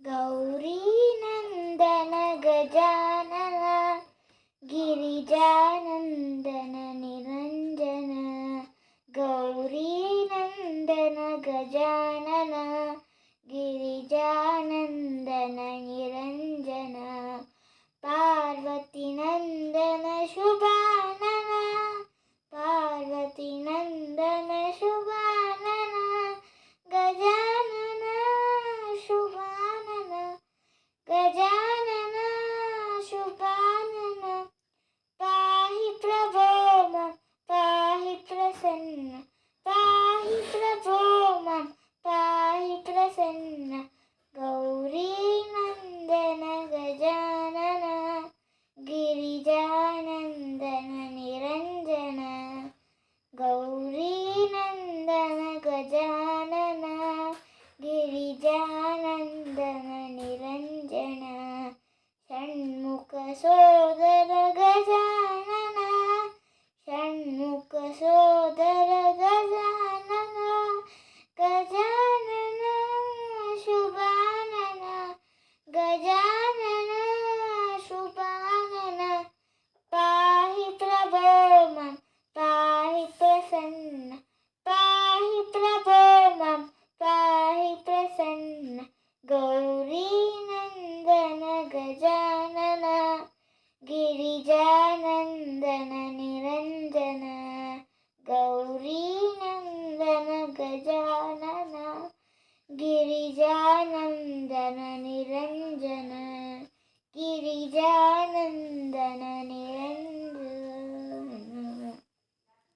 ഗൗരീനന്ദന ഗജാനന ഗിരിജാനന്ദന നിരഞ്ജന ഗൗരീനന്ദന ഗജാനന ഗിരിജാനന്ദന നിരഞ്ജന പാർവതി നന്ദന ശുഭാനന പാർവതി നന്ദന षण्मुखसोदर गजानन षण्मुखसोदर गजानन गजानन शुभानन गजानन शुभानन। पाहि प्रभो मम पाहि प्रसन्न पाहि प्रभो मम पाहि प्रसन्न। गौरीनन्दन Girizan and